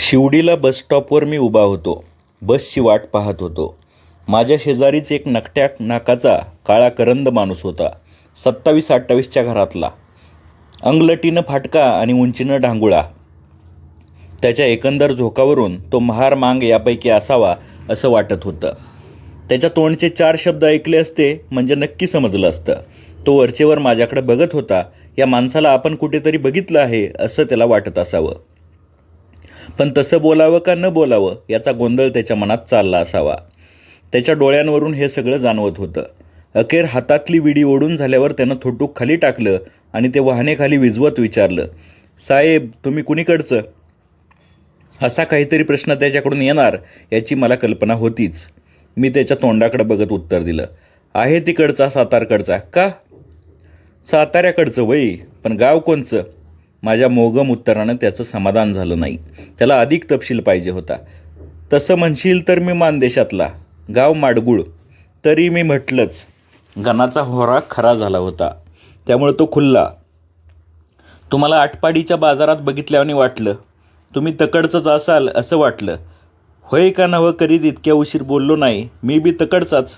शिवडीला बसस्टॉपवर मी उभा होतो. बसची वाट पाहत होतो. माझ्या शेजारीच एक नकट्या नाकाचा काळा करंद माणूस होता. सत्तावीस अठ्ठावीसच्या घरातला. अंगलटीनं फाटका आणि उंचीनं डांगुळा त्याच्या एकंदर झोकावरून तो महार मांग यापैकी असावा असं वाटत होतं. त्याच्या तोंडचे चार शब्द ऐकले असते म्हणजे नक्की समजलं असतं. तो वरचेवर माझ्याकडे बघत होता या माणसाला आपण कुठेतरी बघितलं आहे असं त्याला वाटत असावं. पण तसं बोलावं का न बोलावं याचा गोंधळ त्याच्या मनात चालला असावा. त्याच्या डोळ्यांवरून हे सगळं जाणवत होतं. अखेर हातातली विडी ओढून झाल्यावर त्यानं थोटूक खाली टाकलं आणि ते वाहनेखाली विजवत विचारलं साहेब तुम्ही कुणीकडचं? असा काहीतरी प्रश्न त्याच्याकडून येणार याची मला कल्पना होतीच. मी त्याच्या तोंडाकडे बघत उत्तर दिलं आहे तिकडचा सातारकडचा. का? साताऱ्याकडचं वय पण गाव कोणचं? माझ्या मोगम उत्तरानं त्याचं समाधान झालं नाही. त्याला अधिक तपशील पाहिजे होता. तसं म्हणशील तर मी मानदेशातला. गाव माडगुळ. तरी मी म्हटलंच गणाचा होरा खरा झाला होता. त्यामुळे तो खुल्ला. तुम्हाला आटपाडीच्या बाजारात बघितल्याने वाटलं. तुम्ही तकडचंच असाल असं वाटलं. होय का नवं करीत इतक्या उशीर बोललो नाही. मी बी तकडचाच.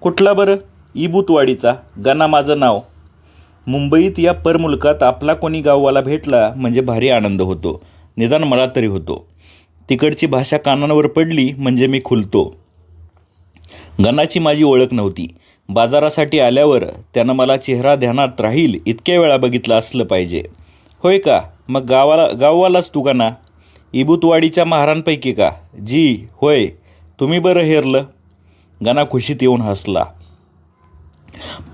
कुठला बरं? इबूतवाडीचा. गणा माझं नाव. मुंबईत या परमुलकात आपला कोणी गाववाला भेटला म्हणजे भारी आनंद होतो. निदान मला तरी होतो. तिकडची भाषा कानांवर पडली म्हणजे मी खुलतो. गणाची माझी ओळख नव्हती. बाजारासाठी आल्यावर त्यानं मला चेहरा ध्यानात राहील इतक्या वेळा बघितलं असलं पाहिजे. होय का? मग गावाला गाववालाच तू गणा. इबूतवाडीच्या महारांपैकी का? जी होय. तुम्ही बरं हेरलं. गणा खुशीत येऊन हसला.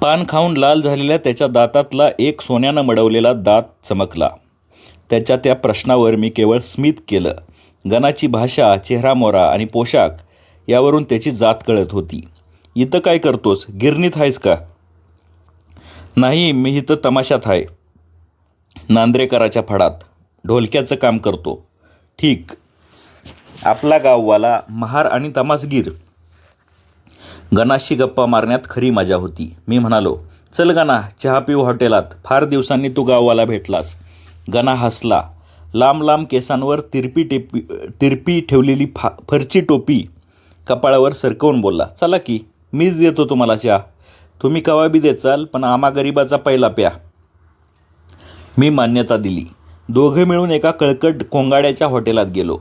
पान खाऊन लाल झालेल्या त्याच्या दातातला एक सोन्यानं मडवलेला दात चमकला. त्याच्या त्या प्रश्नावर मी केवळ स्मित केलं. गणाची भाषा चेहरा मोरा आणि पोशाख यावरून त्याची जात कळत होती. इथं काय करतोस? गिरणीत आहेस का? नाही मी इथं तमाशात आहे. नांद्रेकराच्या फडात. ढोलक्याचं काम करतो. ठीक. आपला गाववाला महार आणि तमासगीर. गणाशी गप्पा मारण्यात खरी मजा होती. मी म्हणालो चल गणा चहा पिऊ हॉटेलात. फार दिवसांनी तू गाववाला भेटलास. गणा हसला. लांब लांब केसांवर तिरपी टेपी तिरपी ठेवलेली फा फरची टोपी कपाळावर सरकवून बोलला चला की मीच देतो तुम्हाला चहा. तुम्ही कवा बी देचाल पण आम्हा गरिबाचा पहिला प्या. मी मान्यता दिली. दोघे मिळून एका कळकट कोंगाड्याच्या हॉटेलात गेलो.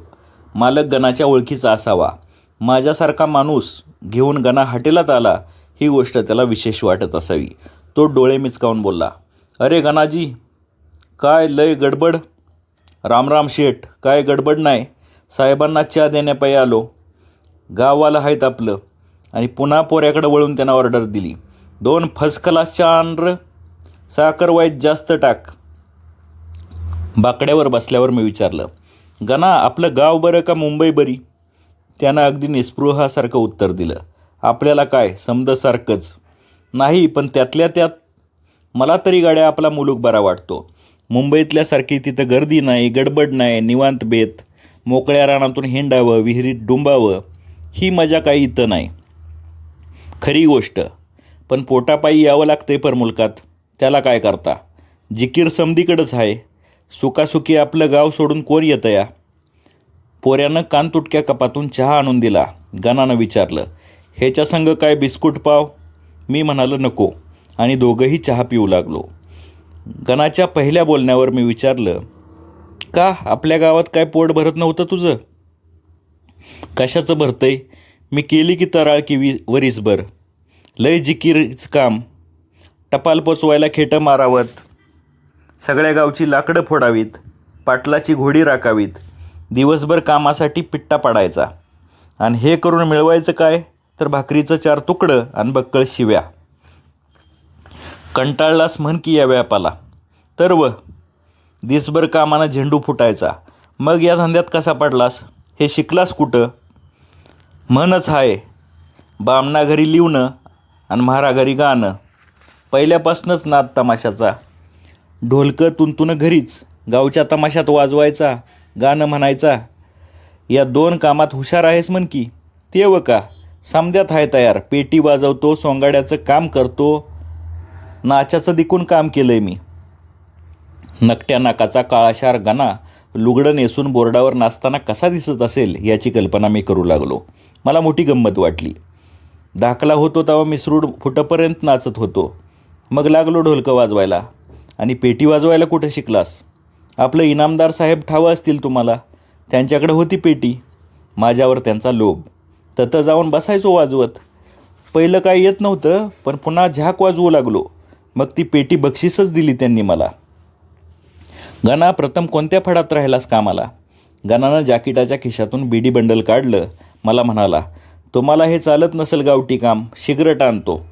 मालक गणाच्या ओळखीचा असावा. माझ्यासारखा माणूस घेऊन गणा हॉटेलात आला ही गोष्ट त्याला विशेष वाटत असावी. तो डोळे मिचकावून बोलला अरे गणाजी काय लय गडबड? रामराम शेठ काय गडबड नाही? साहेबांना चहा देण्यापायी आलो. गाववाला आहेत आपलं. आणि पुन्हा पोऱ्याकडे वळून त्यांना ऑर्डर दिली. दोन फर्स्ट क्लास चहा साखर वाईट जास्त टाक. बाकड्यावर बसल्यावर मी विचारलं गणा आपलं गाव बरं का मुंबई बरी? त्यानं अगदी निस्पृहासारखं उत्तर दिलं. आपल्याला काय? समजसारखंच नाही पण त्यातल्या त्यात मला तरी गाड्या आपला मुलूक बरा वाटतो. मुंबईतल्यासारखी तिथं गर्दी नाही गडबड नाही निवांत बेत मोकळ्या रानातून हिंडावं विहिरीत डुंबावं ही मजा काही इथं नाही. खरी गोष्ट. पण पोटापायी यावं लागतंय परमुलकात. त्याला काय करता? जिकीर समधीकडंच आहे. सुखासुखी आपलं गाव सोडून कोण येतं या? पोऱ्यानं कानतुटक्या कपातून चहा आणून दिला. गणानं विचारलं ह्याच्या संग काय बिस्कुट पाव? मी म्हणालो नको. आणि दोघंही चहा पिऊ लागलो. गणाच्या पहिल्या बोलण्यावर मी विचारलं का आपल्या गावात काय पोट भरत नव्हतं तुझं? कशाचं भरतंय? मी केली की तराळ की वी वरीसभर. लय जिकीरच काम. टपाल पोचवायला खेटं मारावत. सगळ्या गावची लाकडं फोडावीत. पाटलाची घोडी राखावीत. दिवसभर कामासाठी पिट्टा पाडायचा. आणि हे करून मिळवायचं काय? तर भाकरीचं चार तुकडं आणि बक्कळ शिव्या. कंटाळलास म्हण की या व्यापाला. तर व दिसभर कामानं झेंडू फुटायचा. मग या धंद्यात कसा पडलास? हे शिकलास कुठं? म्हणच आहे बामणा घरी लिवणं आणि म्हारा घरी गाणं. पहिल्यापासूनच नाद तमाशाचा. ढोलकं तुंतुनं घरीच गावच्या तमाशात वाजवायचा. गाणं म्हणायचा या दोन कामात हुशार आहेस म्हण की ते व का? समद्यात आहे तयार पेटी वाजवतो सोंगाड्याचं काम करतो नाचाचं दिकून काम केलं आहे मी. नकट्या नाकाचा काळाशार गणा लुगडं नेसून बोर्डावर नाचताना कसा दिसत असेल याची कल्पना मी करू लागलो. मला मोठी गंमत वाटली. दाखला होतो तेव्हा मिसरूड फुटपर्यंत नाचत होतो. मग लागलो ढोलकं वाजवायला. आणि पेटी वाजवायला कुठं शिकलास? आपलं इनामदार साहेब ठावं असतील तुम्हाला त्यांच्याकडे होती पेटी. माझ्यावर त्यांचा लोभ. ततं जाऊन बसायचो वाजवत. पहिलं काय येत नव्हतं पण पुन्हा झाक वाजवू लागलो. मग ती पेटी बक्षीसच दिली त्यांनी मला. गणा प्रथम कोणत्या फडात राहिलास कामाला? गणानं जाकिटाच्या खिशातून बिडी बंडल काढलं. मला म्हणाला तुम्हाला हे चालत नसेल गावठी काम सिगरेट आणतो.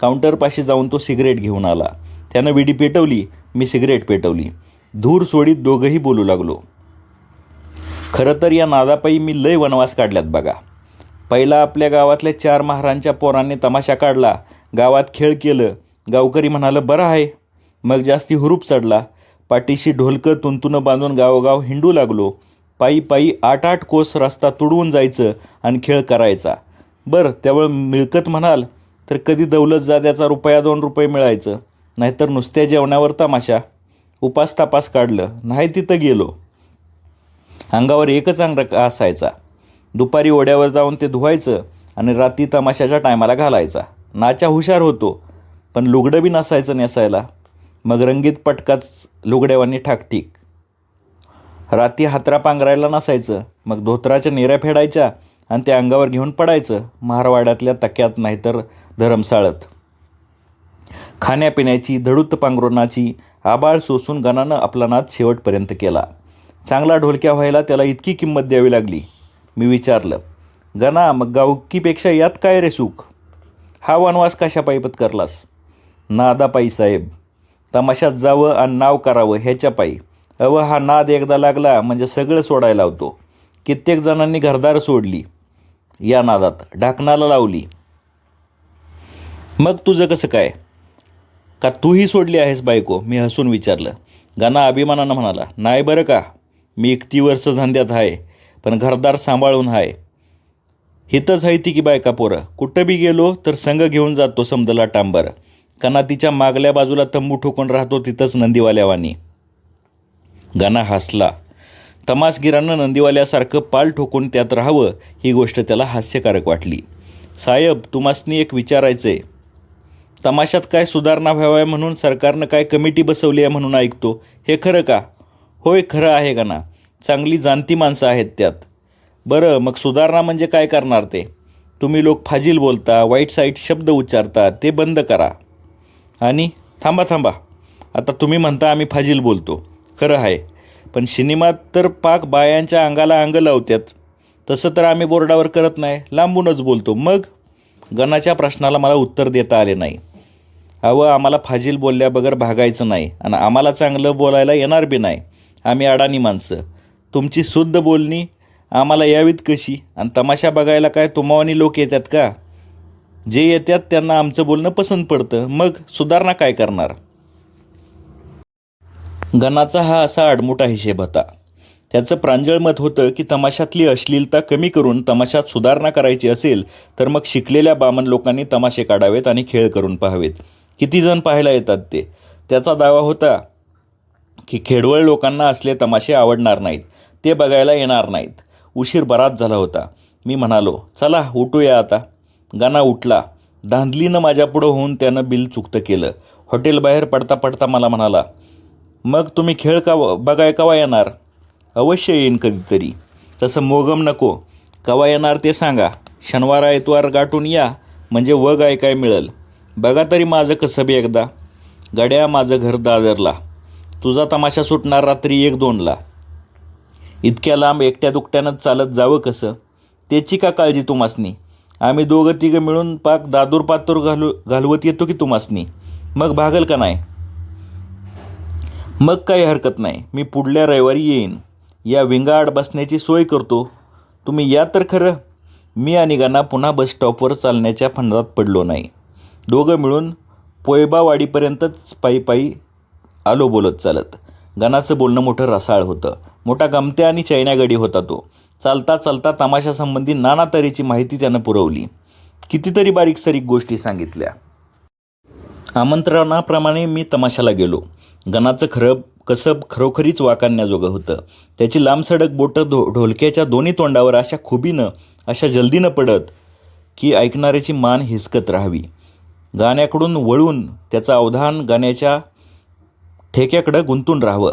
काउंटरपाशी जाऊन तो सिगरेट घेऊन आला. त्यानं विडी पेटवली मी सिगरेट पेटवली. धूर सोडीत दोघंही बोलू लागलो. खरं तर या नादापायी मी लय वनवास काढल्यात बघा. पहिला आपल्या गावातल्या चार महारांच्या पोरांनी तमाशा काढला. गावात खेळ केलं. गावकरी म्हणालं बरं आहे. मग जास्ती हुरूप चढला. पाठीशी ढोलकं तुंतुनं बांधून गावोगाव हिंडू लागलो. पायी पायी आठ आठ कोस रस्ता तुडवून जायचं आणि खेळ करायचा. बरं त्यावेळ मिळकत म्हणाल तर कधी दौलत जाद्याचा रुपया दोन रुपये मिळायचं. नाहीतर नुसत्या जेवणावर तमाशा. उपास तापास काढलं नाही तिथं गेलो. अंगावर एकच अंग असायचा. दुपारी ओढ्यावर जाऊन ते धुवायचं आणि रात्री तमाशाच्या टायमाला घालायचा. नाच्या हुशार होतो पण लुगडं बी नसायचं नेसायला. मग रंगीत पटकाच लुगड्यावानी ठाकठीक. रात्री हातरा पांघरायला नसायचं मग धोत्राच्या निऱ्या फेडायच्या आणि त्या अंगावर घेऊन पडायचं महारवाड्यातल्या तक्यात नाहीतर धरमसाळत. खाण्यापिण्याची धडूत पांघरुणाची आबाळ सोसून गणानं आपला नाद शेवटपर्यंत केला. चांगला ढोलक्या व्हायला त्याला इतकी किंमत द्यावी लागली. मी विचारलं गणा मग गावकीपेक्षा यात काय रे सुख? हा वनवास कशा पायी करलास? नादापायी साहेब. तमाशात जावं आणि नाव करावं ह्याच्या पायी. अव हा नाद एकदा लागला म्हणजे सगळं सोडायला होतो. कित्येक जणांनी घरदार सोडली. या नादात ढाकणाला लावली. मग तुझं कसं काय? का तूही सोडली आहेस बायको? मी हसून विचारलं. गाना अभिमानानं म्हणाला नाही बरं का? मी एकती वर्ष धंद्यात आहे पण घरदार सांभाळून आहे. हितच आहे ती की बायका पोरं. कुठं बी गेलो तर संघ घेऊन जातो समजला टांबर. कना तिच्या मागल्या बाजूला तंबू ठोकून राहतो तिथंच नंदीवाल्यावानी. गाणा हसला. तमासगिरानं नंदीवाल्यासारखं पाल ठोकून त्यात राहावं ही गोष्ट त्याला हास्यकारक वाटली. साहेब तुम्हासनी एक विचारायचं आहे तमाशात काय सुधारणा व्हाव्या म्हणून सरकारनं काय कमिटी बसवली आहे म्हणून ऐकतो. हे खरं का? होय खरं आहे का ना? चांगली जाणती माणसं आहेत त्यात. बरं मग सुधारणा म्हणजे काय करणार ते? तुम्ही लोक फाजील बोलता वाईट साईट शब्द उच्चारता ते बंद करा. आणि थांबा थांबा. आता तुम्ही म्हणता आम्ही फाजील बोलतो. खरं आहे. पण सिनेमात तर पाक बायांच्या अंगाला अंग लावतात तसं तर आम्ही बोर्डावर करत नाही. लांबूनच बोलतो. मग? गणाच्या प्रश्नाला मला उत्तर देता आले नाही. अहो आम्हाला फाजील बोलल्याबगर भागायचं नाही आणि आम्हाला चांगलं बोलायला येणार बी नाही. आम्ही अडाणी माणसं. तुमची शुद्ध बोलणी आम्हाला यावीत कशी? आणि तमाशा बघायला काय तुमावानी लोक येतात का? जे येतात त्यांना आमचं बोलणं पसंत पडतं. मग सुधारणा काय करणार? गणाचा हा असा आडमोठा हिशेब होता. त्याचं प्रांजळ मत होतं की तमाशातली अश्लीलता कमी करून तमाशात सुधारणा करायची असेल तर मग शिकलेल्या बामन लोकांनी तमाशे काढावेत आणि खेळ करून पाहावेत. किती जण पाहायला येतात ते? त्याचा दावा होता की खेडवळ लोकांना असले तमाशे आवडणार नाहीत. ते बघायला येणार नाहीत. उशीर बराच झाला होता. मी म्हणालो चला उठूया आता. गाणा उठला. धांदलीनं माझ्यापुढं होऊन त्यानं बिल चुकतं केलं. हॉटेल बाहेर पडता पडता मला म्हणाला मग तुम्ही खेळ का बघाय कवा येणार? अवश्य येईन कधीतरी. तसं मोगम नको. कवा येणार ते सांगा. शनिवार आयतवार गाठून या. म्हणजे वग ऐकाय मिळेल. बघा तरी माझं कसं बी एकदा. गड्या माझं घर दादरला. तुझा तमाशा सुटणार रात्री एक दोनला. इतक्या लांब एकट्या दुकट्यानं चालत जावं कसं? त्याची का काळजी तुम्हासनी? आम्ही दोघं तिघं मिळून पाक दादूर पातूर घालू घालवत येतो की तुम्हासनी? मग भागल का नाही? मग काही हरकत नाही. मी पुढल्या रविवारी येईन. या विंगाआड बसण्याची सोय करतो. तुम्ही या तर खरं. मी आणि गाना पुन्हा बस स्टॉपवर चालण्याच्या फंडात पडलो नाही. दोघं मिळून पोयबावाडीपर्यंतच पायी पायी आलो बोलत चालत. गणाचं बोलणं मोठं रसाळ होतं. मोठा गमत्या आणि चैन्यागडी होता तो. चालता चालता तमाशासंबंधी नाना तऱ्हेची माहिती त्यानं पुरवली. कितीतरी बारीक सारीक गोष्टी सांगितल्या. आमंत्रणाप्रमाणे मी तमाशाला गेलो. गणाचं खरं कसब खरोखरीच वाकांण्याजोगं होतं. त्याची लांबसडक बोटं धो ढोलक्याच्या दोन्ही तोंडावर अशा खुबीनं अशा जल्दीनं पडत की ऐकणाऱ्याची मान हिसकत राहावी. गाण्याकडून वळून त्याचं अवधान गाण्याच्या ठेक्याकडं गुंतून राहावं.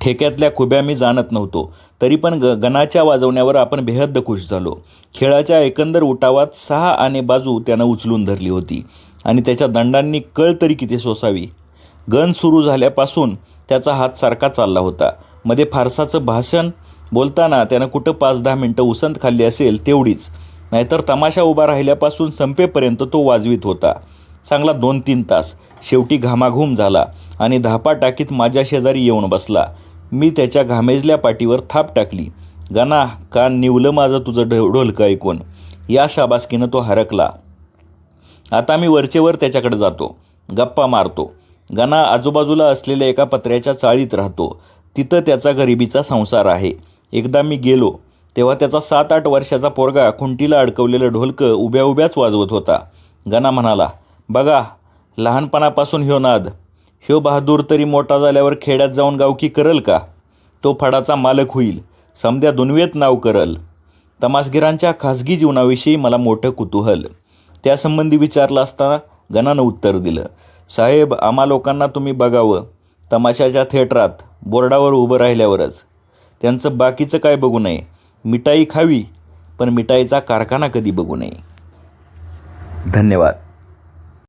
ठेक्यातल्या खुब्या मी जाणत नव्हतो. तरी पण ग गणाच्या वाजवण्यावर आपण बेहद्द खुश झालो. खेळाच्या एकंदर उठावात सहा आणि बाजू त्यानं उचलून धरली होती. आणि त्याच्या दंडांनी कळ तरी किती सोसावी. गण सुरू झाल्यापासून त्याचा हात सारखा चालला होता. मध्ये फारसाचं भाषण बोलताना त्यानं कुठं पाच दहा मिनटं उसंत खाल्ली असेल तेवढीच. नाहीतर तमाशा उभा राहिल्यापासून संपेपर्यंत तो वाजवीत होता. चांगला दोन तीन तास. शेवटी घामाघूम झाला आणि धापा टाकीत माझ्या शेजारी येऊन बसला. मी त्याच्या घामेजल्या पाठीवर थाप टाकली. गाना कान निवलं माझं तुझं ढ ढोलकं ऐकून. या शाबासकीनं तो हरकला. आता मी वरचेवर त्याच्याकडे जातो. गप्पा मारतो. गाना आजूबाजूला असलेल्या एका पत्र्याच्या चाळीत राहतो. तिथं त्याचा गरिबीचा संसार आहे. एकदा मी गेलो तेव्हा त्याचा सात आठ वर्षाचा पोरगा खुंटीला अडकवलेलं ढोलकं उभ्या उभ्याच वाजवत होता. गणा म्हणाला बघा लहानपणापासून ह्यो नाद. ह्यो बहादूर तरी मोठा झाल्यावर खेड्यात जाऊन गावकी करल का? तो फडाचा मालक होईल. समद्या दुनवेत नाव करल. तमासगिरांच्या खाजगी जीवनाविषयी मला मोठं कुतूहल. त्यासंबंधी विचारलं असता गणानं उत्तर दिलं साहेब आम्हा लोकांना तुम्ही बघावं. तमाशाच्या थिएटरात बोर्डावर उभं राहिल्यावरच. त्यांचं बाकीचं काय बघू नये. मिठाई खावी पण मिठाईचा कारखाना कधी बघू नये. धन्यवाद.